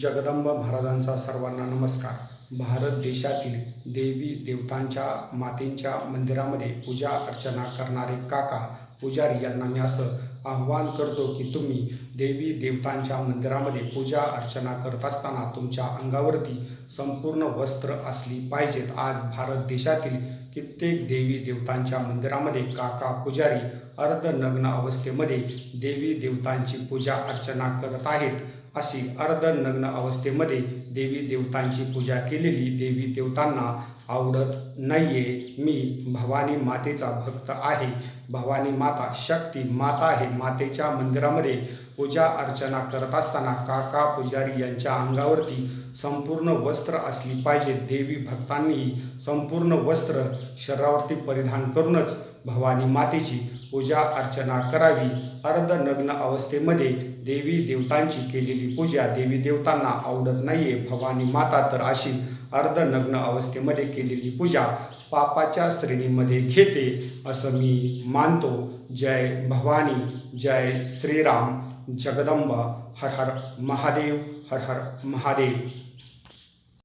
जगदंब महाराजांचा सर्वांना नमस्कार. भारत देशातील देवी देवतांच्या मातेंच्या मंदिरामध्ये पूजा अर्चना करणारे काका पुजारी यांना मी असं आव्हान करतो की तुम्ही देवी देवतांच्या मंदिरामध्ये पूजा अर्चना करत असताना तुमच्या अंगावरती संपूर्ण वस्त्र असली पाहिजेत. आज भारत देशातील कित्येक देवी देवतांच्या मंदिरामध्ये काका पुजारी अर्धनग्न अवस्थेमध्ये देवी देवतांची पूजा अर्चना करत आहेत. अशी अर्धनग्न अवस्थेमध्ये देवी देवतांची पूजा केलेली देवी देवतांना आवडत नाहीये. मी भवानी मातेचा भक्त आहे. भवानी माता शक्ती माता आहे. मातेच्या मंदिरामध्ये पूजा अर्चना करत असताना काका पुजारी यांच्या अंगावरती संपूर्ण वस्त्र असली पाहिजे. देवी भक्तांनी संपूर्ण वस्त्र शरीरावरती परिधान करूनच भवानी मातेची पूजा अर्चना करावी. अर्धनग्न अवस्थेमध्ये देवी देवतांची केलेली पूजा देवी देवतांना आवडत नाहीये. भवानी माता तर अशी अर्धनग्न अवस्थेमध्ये केलेली पूजा पापाच्या श्रेणीमध्ये घेते असं मी मानतो. जय भवानी जय श्रीराम. जगदंबा हर हर महादेव हर हर महादेव।